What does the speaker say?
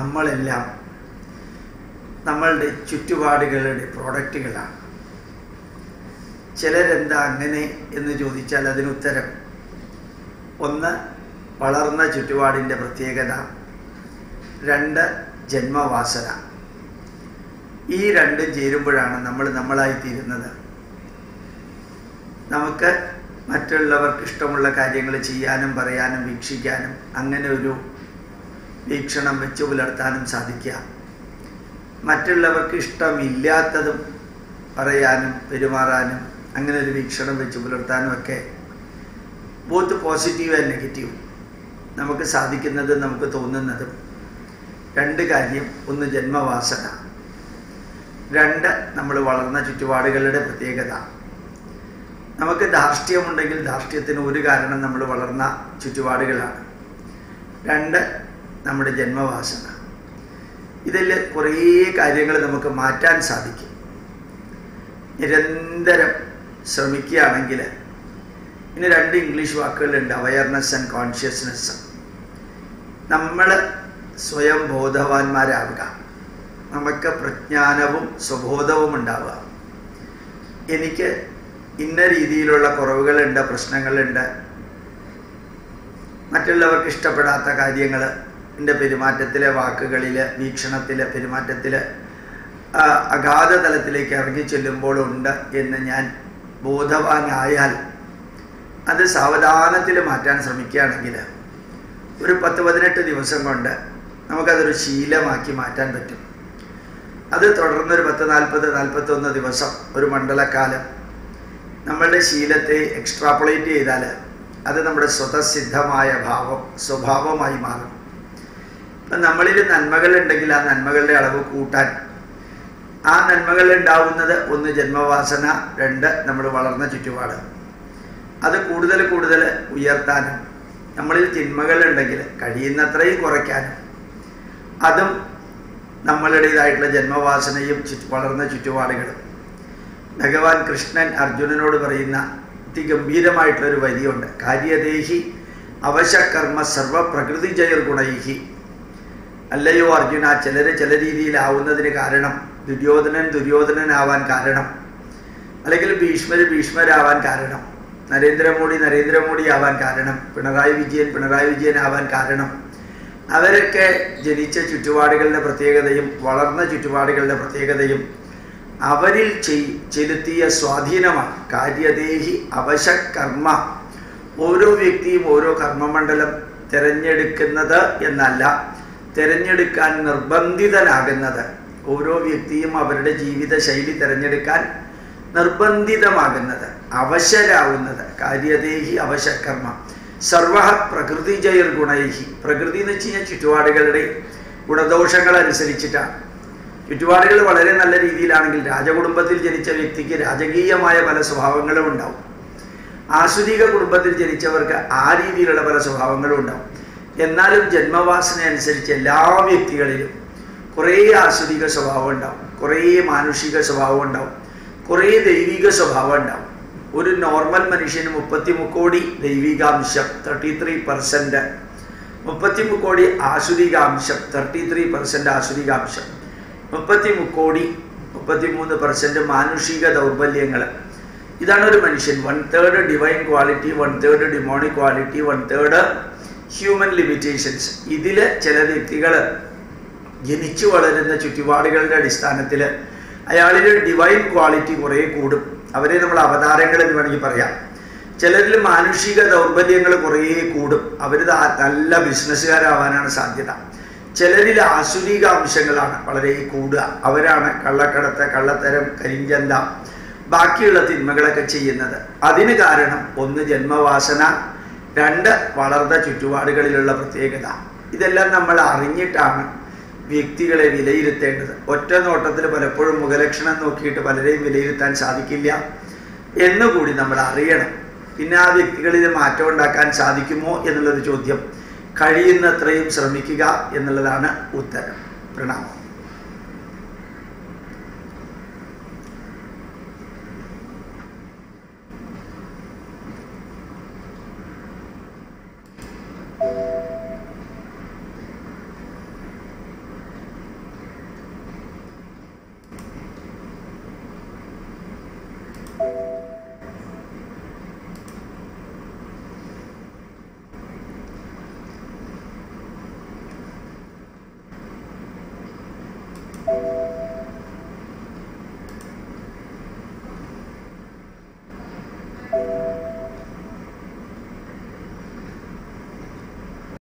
നമ്മളെല്ലാം നമ്മളുടെ ചുറ്റുപാടുകളുടെ പ്രോഡക്റ്റുകളാണ് ചിലരെന്താ അങ്ങനെ എന്ന് ചോദിച്ചാൽ അതിനുത്തരം ഒന്ന് വളർന്ന ചുറ്റുപാടിന്റെ പ്രത്യേകത. രണ്ട് ജന്മവാസന. ഈ രണ്ടും ചേരുമ്പോഴാണ് നമ്മൾ നമ്മളായി തീരുന്നത്. നമുക്ക് മറ്റുള്ളവർക്ക് ഇഷ്ടമുള്ള കാര്യങ്ങൾ ചെയ്യാനും പറയാനും വീക്ഷിക്കാനും അങ്ങനെ ഒരു വീക്ഷണം വെച്ച് പുലർത്താനും സാധിക്കുക. മറ്റുള്ളവർക്ക് ഇഷ്ടമില്ലാത്തതും പറയാനും പെരുമാറാനും അങ്ങനെ ഒരു വീക്ഷണം വെച്ച് പുലർത്താനും ഒക്കെ ബോത്ത് പോസിറ്റീവ് ആൻഡ് നെഗറ്റീവ് നമുക്ക് സാധിക്കുന്നത് നമുക്ക് തോന്നുന്നതും. രണ്ട് കാര്യം ഒന്ന് ജന്മവാസന. രണ്ട് നമ്മൾ വളർന്ന ചുറ്റുപാടുകളുടെ പ്രത്യേകത. നമുക്ക് ധാർഷ്ട്യമുണ്ടെങ്കിൽ ധാർഷ്ട്യത്തിന് ഒരു കാരണം നമ്മൾ വളർന്ന ചുറ്റുപാടുകളാണ്. രണ്ട് നമ്മുടെ ജന്മവാസന. ഇതിൽ കുറേ കാര്യങ്ങൾ നമുക്ക് മാറ്റാൻ സാധിക്കും. നിരന്തരം ശ്രമിക്കുകയാണെങ്കിൽ ഇനി രണ്ട് ഇംഗ്ലീഷ് വാക്കുകളുണ്ട് അവയർനെസ് ആൻഡ് കോൺഷ്യസ്നെസ് നമ്മൾ സ്വയം ബോധവാന്മാരാവുക. നമുക്ക് പ്രജ്ഞാനവും സ്വബോധവും ഉണ്ടാവുക. എനിക്ക് ഇന്ന രീതിയിലുള്ള കുറവുകളുണ്ട് പ്രശ്നങ്ങളുണ്ട്. മറ്റുള്ളവർക്ക് ഇഷ്ടപ്പെടാത്ത കാര്യങ്ങൾ എന്റെ പെരുമാറ്റത്തിലെ വാക്കുകളിൽ വീക്ഷണത്തിൽ പെരുമാറ്റത്തിൽ അഗാധ തലത്തിലേക്ക് ഇറങ്ങി ചെല്ലുമ്പോഴുണ്ട് എന്ന് ഞാൻ ബോധവാനായാൽ അത് സാവധാനത്തിൽ മാറ്റാൻ ശ്രമിക്കുകയാണെങ്കിൽ ഒരു പത്ത് പതിനെട്ട് ദിവസം കൊണ്ട് നമുക്കതൊരു ശീലമാക്കി മാറ്റാൻ പറ്റും. അത് തുടർന്ന് ഒരു പത്ത് നാൽപ്പത് നാൽപ്പത്തൊന്ന് ദിവസം ഒരു മണ്ഡലക്കാലം നമ്മളുടെ ശീലത്തെ എക്സ്ട്രാപ്പുളേറ്റ് ചെയ്താൽ അത് നമ്മുടെ സ്വതസിദ്ധമായ ഭാവം സ്വഭാവമായി മാറും. നമ്മളിൽ നന്മകളുണ്ടെങ്കിൽ ആ നന്മകളുടെ അളവ് കൂട്ടാൻ. ആ നന്മകൾ ഉണ്ടാവുന്നത് ഒന്ന് ജന്മവാസന രണ്ട് നമ്മൾ വളർന്ന ചുറ്റുപാട്. അത് കൂടുതൽ കൂടുതൽ ഉയർത്താനും നമ്മളിൽ തിന്മകളുണ്ടെങ്കിൽ കഴിയുന്നത്രയും കുറയ്ക്കാനും. അതും നമ്മളുടേതായിട്ടുള്ള ജന്മവാസനയും ചുറ്റു വളർന്ന ചുറ്റുപാടുകളും. ഭഗവാൻ കൃഷ്ണൻ അർജുനനോട് പറയുന്ന അതിഗംഭീരമായിട്ടുള്ളൊരു വരിയുണ്ട്. കാര്യദേഹി അവശകർമ്മ സർവപ്രകൃതി ജയർ ഗുണൈഹി അല്ലയോ അർജുന ചിലര് ചില രീതിയിലാവുന്നതിന് കാരണം ദുര്യോധനൻ ദുര്യോധനനാവാൻ കാരണം അല്ലെങ്കിൽ ഭീഷ്മർ ഭീഷ്മരാവാൻ കാരണം നരേന്ദ്രമോദി നരേന്ദ്രമോദി ആവാൻ കാരണം പിണറായി വിജയൻ പിണറായി വിജയൻ ആവാൻ കാരണം. അവരൊക്കെ ജനിച്ച ചുറ്റുപാടുകളുടെ പ്രത്യേകതയും വളർന്ന ചുറ്റുപാടുകളുടെ പ്രത്യേകതയും അവരിൽ ചെലുത്തിയ സ്വാധീനമാണ്. കാര്യദേഹി അവശകർമ്മ. ഓരോ വ്യക്തിയും ഓരോ കർമ്മമണ്ഡലം തിരഞ്ഞെടുക്കുന്നത് എന്നല്ല. തിരഞ്ഞെടുക്കാൻ നിർബന്ധിതനാകുന്നത്. ഓരോ വ്യക്തിയും അവരുടെ ജീവിത ശൈലി തിരഞ്ഞെടുക്കാൻ നിർബന്ധിതമാകുന്നത്. അവശരാവുന്നത്. കാര്യദേഹി അവശകർമ്മ. സർവ പ്രകൃതി ജയർ ഗുണൈഹി. പ്രകൃതി എന്ന് വെച്ച് കഴിഞ്ഞാൽ ചുറ്റുപാടുകളുടെ ഗുണദോഷങ്ങൾ അനുസരിച്ചിട്ടാണ്. ചുറ്റുപാടുകൾ വളരെ നല്ല രീതിയിലാണെങ്കിൽ രാജകുടുംബത്തിൽ ജനിച്ച വ്യക്തിക്ക് രാജകീയമായ പല സ്വഭാവങ്ങളും ഉണ്ടാവും. ആസുരിക കുടുംബത്തിൽ ജനിച്ചവർക്ക് ആ രീതിയിലുള്ള പല സ്വഭാവങ്ങളും ഉണ്ടാവും. എന്നാലും ജന്മവാസന അനുസരിച്ച് എല്ലാ വ്യക്തികളിലും കുറേ ആസ്വദിക സ്വഭാവം ഉണ്ടാവും. കുറേ മാനുഷിക സ്വഭാവം ഉണ്ടാവും. കുറേ ദൈവിക സ്വഭാവം ഉണ്ടാവും. ഒരു നോർമൽ മനുഷ്യന് മുപ്പത്തി മുക്കോടി ദൈവികാംശം തേർട്ടി ത്രീ പെർസെന്റ് മുപ്പത്തി മുക്കോടി ആസുരികാംശം തേർട്ടി ത്രീ പെർസെന്റ് ആസുരികാംശം മുപ്പത്തി മുക്കോടി മുപ്പത്തി മൂന്ന് പെർസെന്റ് മാനുഷിക ദൗർബല്യങ്ങൾ ഇതാണ് ഒരു മനുഷ്യൻ. One third divine quality one third demonic quality one third human limitations ഇതിൽ ചില വ്യക്തികൾ ജനിച്ചു വളരുന്ന ചുറ്റുപാടുകളുടെ അടിസ്ഥാനത്തിൽ അയാളിൽ ഡിവൈൻ ക്വാളിറ്റി കുറേ കൂടും. അവരെ നമ്മൾ അവതാരങ്ങൾ എന്ന് വേണമെങ്കിൽ പറയാം. ചിലരിൽ മാനുഷിക ദൗർബല്യങ്ങൾ കുറേ കൂടും. അവർ നല്ല ബിസിനസ്സുകാരാവാനാണ് സാധ്യത. ചിലരിൽ ആസുരിക അംശങ്ങളാണ് വളരെ കൂടുക. അവരാണ് കള്ളക്കടത്ത് കള്ളത്തരം കരിഞ്ചന്ത ബാക്കിയുള്ള തിന്മകളൊക്കെ ചെയ്യുന്നത്. അതിന് കാരണം ഒന്ന് ജന്മവാസന രണ്ട് വളർന്ന ചുറ്റുപാടുകളിലുള്ള പ്രത്യേകത. ഇതെല്ലാം നമ്മൾ അറിഞ്ഞിട്ടാണ് വ്യക്തികളെ വിലയിരുത്തേണ്ടത്. ഒറ്റ നോട്ടത്തിൽ പലപ്പോഴും മുഖലക്ഷണം നോക്കിയിട്ട് പലരെയും വിലയിരുത്താൻ സാധിക്കില്ല എന്നുകൂടി നമ്മൾ അറിയണം. പിന്നെ ആ വ്യക്തികളിൽ മാറ്റം ഉണ്ടാക്കാൻ സാധിക്കുമോ എന്നുള്ളൊരു ചോദ്യം കഴിയുന്നത്രയും ശ്രമിക്കുക എന്നുള്ളതാണ് ഉത്തരം. പ്രണാമം.